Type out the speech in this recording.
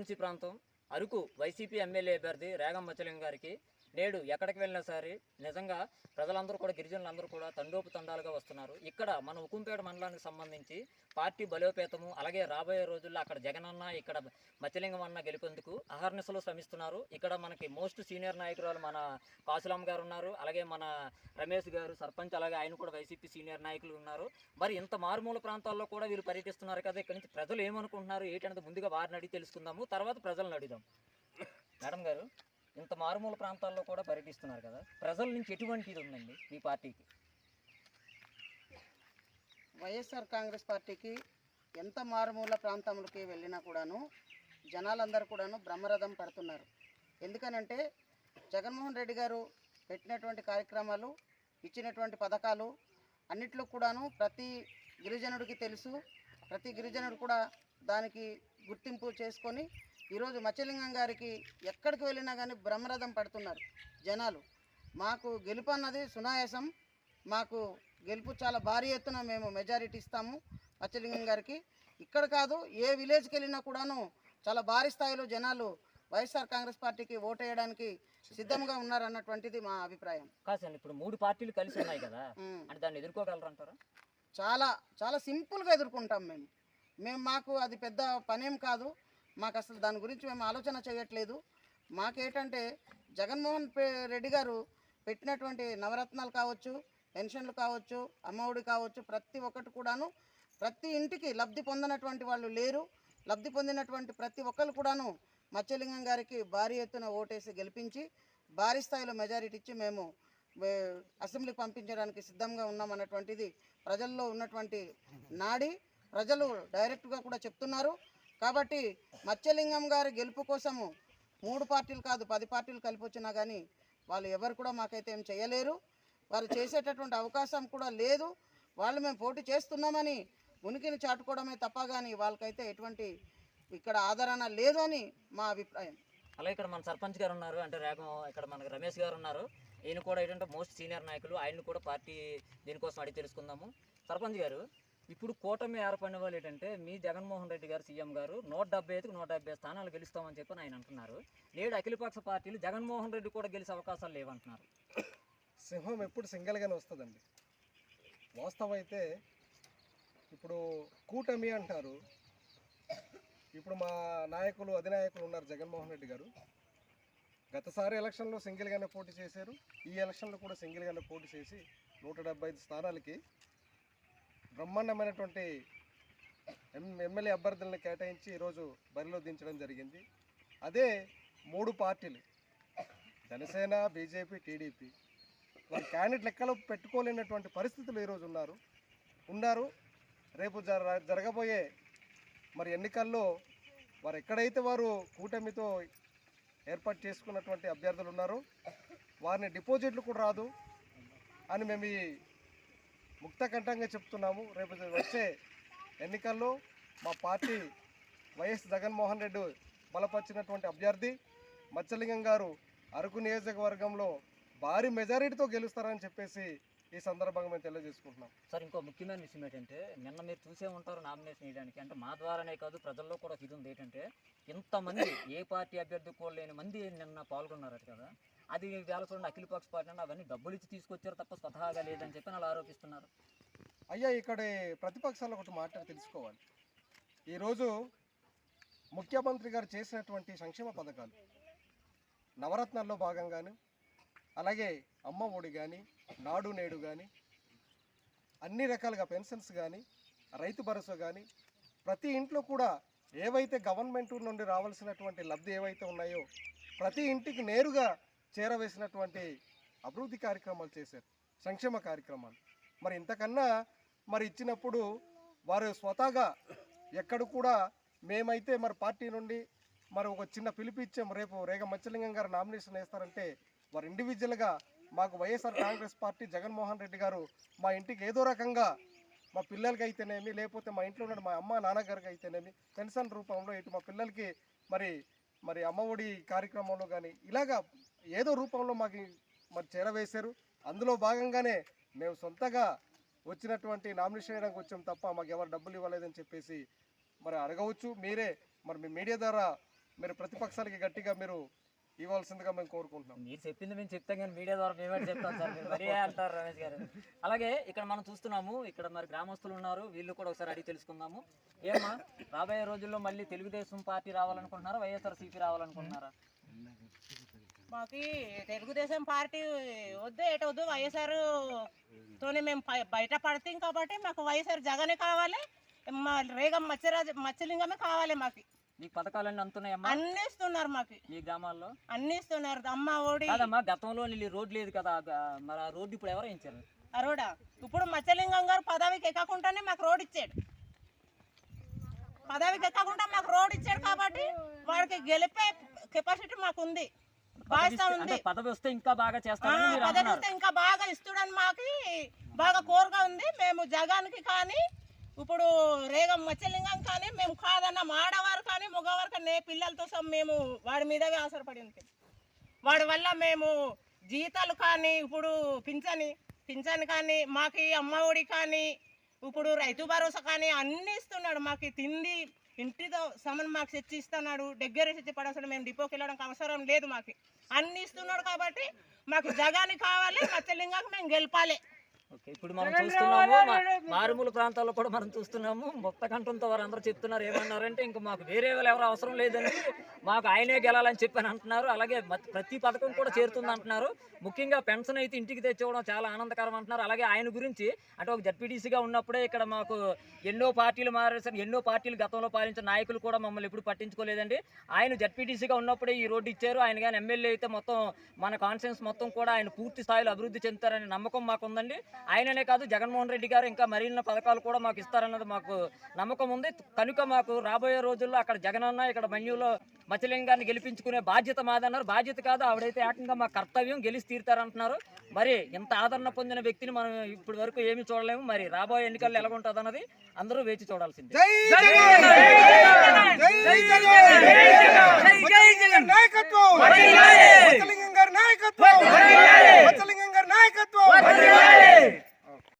Agency ప్రాంతం Araku YCP MLA అభ్యర్థి రేగం మచ్చలింగ గారికి నేడు ఎక్కడికి వెళ్ళినా సరే నిజంగా ప్రజలందరూ కూడా గిరిజనులందరూ కూడా తండోపు తండాలుగా వస్తున్నారు. ఇక్కడ మన ఉకుంపేట మండలానికి సంబంధించి పార్టీ బలోపేతము అలాగే రాబోయే రోజుల్లో అక్కడ జగనన్న ఇక్కడ మచ్చలింగం అన్న గెలిపేందుకు అహర్నిశలు శ్రమిస్తున్నారు. ఇక్కడ మనకి మోస్ట్ సీనియర్ నాయకురాలు మన కాసులమ్మ గారు ఉన్నారు. అలాగే మన రమేష్ గారు సర్పంచ్ అలాగే ఆయన కూడా వైసీపీ సీనియర్ నాయకులు ఉన్నారు. మరి ఇంత మారుమూల ప్రాంతాల్లో కూడా వీరు పర్యటిస్తున్నారు కదా ఇక్కడ నుంచి ప్రజలు ఏమనుకుంటున్నారు ఏంటనేది ముందుగా వారిని అడిగి తెలుసుకుందాము. తర్వాత ప్రజలను అడుగుదాం. మేడం గారు. ఇంత మారుమూల ప్రాంతాల్లో కూడా పర్యటిస్తున్నారు కదా? ప్రజల నుంచి ఎటువంటిది ఉందండి మీ పార్టీకి? వైఎస్ఆర్ కాంగ్రెస్ పార్టీకి ఎంత మారుమూల ప్రాంతములకి వెళ్ళినా కూడాను జనాలందరూ కూడాను బ్రహ్మరథం పడుతున్నారు. ఎందుకనంటే జగన్మోహన్ రెడ్డి గారు పెట్టినటువంటి కార్యక్రమాలు ఇచ్చినటువంటి పథకాలు అన్నిట్లో కూడాను ప్రతి గిరిజనుడికి తెలుసు. ప్రతి గిరిజనుడు కూడా దానికి గుర్తింపు చేసుకొని ఈరోజు మచ్చలింగం గారికి ఎక్కడికి వెళ్ళినా కానీ బ్రహ్మరథం పడుతున్నారు జనాలు. మాకు గెలుపు అన్నది సునాయాసం. మాకు గెలుపు చాలా భారీ ఎత్తున మేము మెజారిటీ ఇస్తాము మచ్చలింగం గారికి. ఇక్కడ కాదు ఏ విలేజ్కి వెళ్ళినా కూడాను చాలా భారీ స్థాయిలో జనాలు వైఎస్ఆర్ కాంగ్రెస్ పార్టీకి ఓటేయడానికి సిద్ధంగా ఉన్నారన్నటువంటిది మా అభిప్రాయం. కాసండి ఇప్పుడు మూడు పార్టీలు కలిసి ఉన్నాయి కదా. అంటే దాన్ని ఎదుర్కోగలరంటారా చాలా చాలా సింపుల్గా ఎదుర్కొంటాం మేము. మేము మాకు అది పెద్ద పనేం కాదు. మాకు అసలు దాని గురించి మేము ఆలోచన చేయట్లేదు. మాకేటంటే జగన్మోహన్ రెడ్డి గారు పెట్టినటువంటి నవరత్నాలు కావచ్చు పెన్షన్లు కావచ్చు అమ్మఒడి కావచ్చు ప్రతి ఒక్కటి కూడాను ప్రతి ఇంటికి లబ్ధి పొందినటువంటి వాళ్ళు లేరు. లబ్ధి పొందినటువంటి ప్రతి ఒక్కరు కూడాను మత్స్యలింగం గారికి భారీ ఎత్తున ఓటేసి గెలిపించి భారీ స్థాయిలో మెజారిటీ ఇచ్చి మేము అసెంబ్లీకి పంపించడానికి సిద్ధంగా ఉన్నామన్నటువంటిది ప్రజల్లో ఉన్నటువంటి నాడి ప్రజలు డైరెక్ట్గా కూడా చెప్తున్నారు. కాబట్టి మత్స్యలింగం గారి గెలుపు కోసము మూడు పార్టీలు కాదు పది పార్టీలు కలిపి వచ్చినా కానీ వాళ్ళు ఎవరు కూడా మాకైతే ఏం చేయలేరు. వారు చేసేటటువంటి అవకాశం కూడా లేదు. వాళ్ళు మేము పోటీ చేస్తున్నామని ఉనికిని చాటుకోవడమే తప్ప కానీ వాళ్ళకైతే ఎటువంటి ఇక్కడ ఆదరణ లేదు అని మా అభిప్రాయం. అలా ఇక్కడ మన సర్పంచ్ గారు ఉన్నారు అంటే రేగం ఇక్కడ మనకి రమేష్ గారు ఉన్నారు. ఈయన కూడా ఏంటంటే మోస్ట్ సీనియర్ నాయకులు. ఆయన కూడా పార్టీ దీనికోసం అడిగి తెలుసుకుందాము. సర్పంచ్ గారు ఇప్పుడు కూటమి ఏర్పడిన వాళ్ళు ఏంటంటే మీ జగన్మోహన్ రెడ్డి గారు సీఎం గారు నూట డెబ్బై ఐదుకు నూట డెబ్బై స్థానాలు గెలుస్తామని చెప్పి ఆయన అంటున్నారు. నేడు అఖిలపక్ష పార్టీలు జగన్మోహన్ రెడ్డి కూడా గెలిచే అవకాశాలు లేవంటున్నారు. సింహం ఎప్పుడు సింగిల్గానే వస్తుందండి. వాస్తవం అయితే ఇప్పుడు కూటమి అంటారు. ఇప్పుడు మా నాయకులు అధినాయకులు ఉన్నారు జగన్మోహన్ రెడ్డి గారు. గతసారి ఎలక్షన్లో సింగిల్గానే పోటీ చేశారు. ఈ ఎలక్షన్లో కూడా సింగిల్గానే పోటీ చేసి నూట ఐదు స్థానాలకి బ్రహ్మాండమైనటువంటి ఎం ఎమ్మెల్యే అభ్యర్థులను కేటాయించి ఈరోజు బరిలో దించడం జరిగింది. అదే మూడు పార్టీలు జనసేన బీజేపీ టీడీపీ. వారి క్యాండిడేట్ లెక్కలో పెట్టుకోలేనటువంటి పరిస్థితులు ఈరోజు ఉన్నారు. ఉన్నారు. రేపు జర జరగబోయే మరి ఎన్నికల్లో వారు ఎక్కడైతే వారు కూటమితో ఏర్పాటు చేసుకున్నటువంటి అభ్యర్థులు ఉన్నారో వారిని డిపాజిట్లు కూడా రాదు అని మేము ఈ ముక్తకంఠంగా చెప్తున్నాము. రేపు వచ్చే ఎన్నికల్లో మా పార్టీ వైఎస్ జగన్మోహన్ రెడ్డి బలపరిచినటువంటి అభ్యర్థి మత్స్యలింగం గారు అరకు నియోజకవర్గంలో భారీ మెజారిటీతో గెలుస్తారని చెప్పేసి ఈ సందర్భంగా మేము తెలియజేసుకుంటున్నాం. సార్ ఇంకో ముఖ్యమైన విషయం ఏంటంటే నిన్న మీరు చూసే ఉంటారు నామినేషన్ వేయడానికి. అంటే మా ద్వారానే కాదు ప్రజల్లో కూడా ఇది ఉంది ఏంటంటే ఇంతమంది ఏ పార్టీ అభ్యర్థి కూడా లేని మంది నిన్న పాల్గొన్నారట కదా. అది వేళ చూడండి అఖిలపక్ష పార్టీ అవన్నీ డబ్బులు ఇచ్చి తీసుకొచ్చారు తప్ప స్వతహాగా లేదని చెప్పి వాళ్ళు ఆరోపిస్తున్నారు. అయ్యా ఇక్కడ ప్రతిపక్షాలు ఒకటి మాట తెలుసుకోవాలి. ఈరోజు ముఖ్యమంత్రి గారు చేసినటువంటి సంక్షేమ పథకాలు నవరత్నాల్లో భాగంగాను అలాగే అమ్మ ఒడి కానీ నాడు నేడు కానీ అన్ని రకాలుగా పెన్షన్స్ కానీ రైతు భరోసా కానీ ప్రతి ఇంట్లో కూడా ఏవైతే గవర్నమెంట్ నుండి రావాల్సినటువంటి లబ్ధి ఏవైతే ఉన్నాయో ప్రతి ఇంటికి నేరుగా చేరవేసినటువంటి అభివృద్ధి కార్యక్రమాలు చేశారు. సంక్షేమ కార్యక్రమాలు. మరి ఇంతకన్నా మరి ఇచ్చినప్పుడు వారు స్వతహాగా ఎక్కడ కూడా మేమైతే మరి పార్టీ నుండి మరి ఒక చిన్న పిలుపు ఇచ్చాం. రేపు రేగ మచ్చలింగం గారు నామినేషన్ వేస్తారంటే వారు ఇండివిజువల్గా మాకు YSR Congress party Jaganmohan Reddy garu మా ఇంటికి ఏదో రకంగా మా పిల్లలకి అయితేనేమి లేకపోతే మా ఇంట్లో ఉన్న మా అమ్మ నాన్నగారికి అయితేనేమి పెన్షన్ రూపంలో ఇటు మా పిల్లలకి మరి మరి అమ్మఒడి కార్యక్రమంలో కానీ ఇలాగా ఏదో రూపంలో మాకు మరి చేరవేశారు. అందులో భాగంగానే మేము సొంతగా వచ్చినటువంటి నామినేషన్ వేయడానికి వచ్చాం తప్ప మాకు ఎవరు డబ్బులు ఇవ్వలేదని చెప్పేసి మరి అడగవచ్చు. మీరే మరి మీ మీడియా ద్వారా మీరు ప్రతిపక్షాలకి గట్టిగా మీరు ఇవ్వాల్సిందిగా మేము కోరుకుంటున్నాం. మీరు చెప్పింది మేము చెప్తాం కానీ మీడియా ద్వారా మేమే చెప్తాం సార్? మీరు మరీ అంటారు రమేష్ గారు. అలాగే ఇక్కడ మనం చూస్తున్నాము ఇక్కడ మరి గ్రామస్తులు ఉన్నారు వీళ్ళు కూడా ఒకసారి అడిగి తెలుసుకుందాము. ఏమ్మా రాబోయే రోజుల్లో మళ్ళీ తెలుగుదేశం పార్టీ రావాలనుకుంటున్నారా వైఎస్ఆర్ సిపి రావాలనుకుంటున్నారా? మాకు తెలుగుదేశం పార్టీ వద్దు ఎటు వద్దు వైఎస్ఆర్ తోనే మేము బయట పడతాం కాబట్టి మాకు వైఎస్ఆర్ జగనే కావాలి మా రేగం మత్స్యరాజ మత్స్యలింగమే కావాలి మాకు. మీకు పథకాలన్నీ అందుతున్నాయమ్మా? అన్ని ఇస్తున్నారు మాకు. మీ గ్రామాల్లో? అన్ని ఇస్తున్నారు అమ్మ ఓడి కాదమ్మా గతంలో నీళ్ళు రోడ్ లేదు కదా మరి ఆ రోడ్డు ఇప్పుడు ఎవరు వేయించారు? ఆ రోడా? ఇప్పుడు మత్స్యలింగం గారు పదవికి ఎక్కకుండానే మాకు రోడ్ ఇచ్చాడు. పదవికి ఎక్కకుండా మాకు రోడ్ ఇచ్చాడు కాబట్టి వాడికి గెలిపే కెపాసిటీ మాకు ఉంది. పదవి వస్తే ఇంకా బాగా పదవి వస్తే ఇంకా బాగా ఇస్తుడని మాకు బాగా కోరుగా ఉంది. మేము జగానికి కానీ ఇప్పుడు రేగం మత్స్యలింగం కానీ మేము కాదన్న. ఆడవారు మగవారు పిల్లలతో సహా మేము వాడి మీదవే ఆసరపడి ఉంది వాడి వల్ల మేము జీతాలు కానీ ఇప్పుడు పింఛని పింఛని కానీ మాకు అమ్మ ఒడి కానీ ఇప్పుడు రైతు భరోసా కానీ అన్నీ ఇస్తున్నాడు. మాకు తిండి ఇంటితో సమన్ మాకు తెచ్చి ఇస్తున్నాడు. దగ్గర తెచ్చి పడవసలు మేము డిపోకి వెళ్ళడానికి అవసరం లేదు మాకు. అన్ని ఇస్తున్నాడు కాబట్టి మాకు జగాని కావాలి మత్స్యలింగానికి మేము గెలపాలి. ఓకే ఇప్పుడు మనం చూస్తున్నాము మారుమూల ప్రాంతాల్లో కూడా మనం చూస్తున్నాము. ముక్త కంఠంతో వారు అందరూ చెప్తున్నారు ఏమన్నారంటే ఇంకా మాకు వేరే వాళ్ళు ఎవరు అవసరం లేదండి. మాకు ఆయనే గెలాలని చెప్పని అంటున్నారు. అలాగే ప్రతి పథకం కూడా చేరుతుంది అంటున్నారు. ముఖ్యంగా పెన్షన్ అయితే ఇంటికి తెచ్చివ్వడం చాలా ఆనందకరం అంటున్నారు. అలాగే ఆయన గురించి అంటే ఒక జడ్పీటీసీగా ఉన్నప్పుడే ఇక్కడ మాకు ఎన్నో పార్టీలు మారేసారు ఎన్నో పార్టీలు గతంలో పాలించిన నాయకులు కూడా మమ్మల్ని ఎప్పుడు పట్టించుకోలేదండి. ఆయన జడ్పీటీసీగా ఉన్నప్పుడే ఈ రోడ్డు ఇచ్చారు. ఆయన కానీ ఎమ్మెల్యే అయితే మొత్తం మన కాన్ఫిడెన్స్ మొత్తం కూడా ఆయన పూర్తి స్థాయిలో అభివృద్ధి చెందుతారనే నమ్మకం మాకు ఉందండి ఆయననే కాదు జగన్మోహన్ రెడ్డి గారు ఇంకా మరిన్న పథకాలు కూడా మాకు ఇస్తారన్నది మాకు నమ్మకం ఉంది. కనుక మాకు రాబోయే రోజుల్లో అక్కడ జగనన్న ఇక్కడ మన్యులో మత్స్యలింగాన్ని గెలిపించుకునే బాధ్యత మాదన్నారు. బాధ్యత కాదు ఆవిడైతే ఏకంగా మా కర్తవ్యం గెలిచి తీరుతారంటున్నారు. మరి ఇంత ఆదరణ పొందిన వ్యక్తిని మనం ఇప్పటి వరకు ఏమి చూడలేము. మరి రాబోయే ఎన్నికల్లో ఎలాగుంటుంది అన్నది అందరూ వేచి చూడాల్సిందే. నాయకత్వం! నాయకత్వం! Michael! Vai, Michael!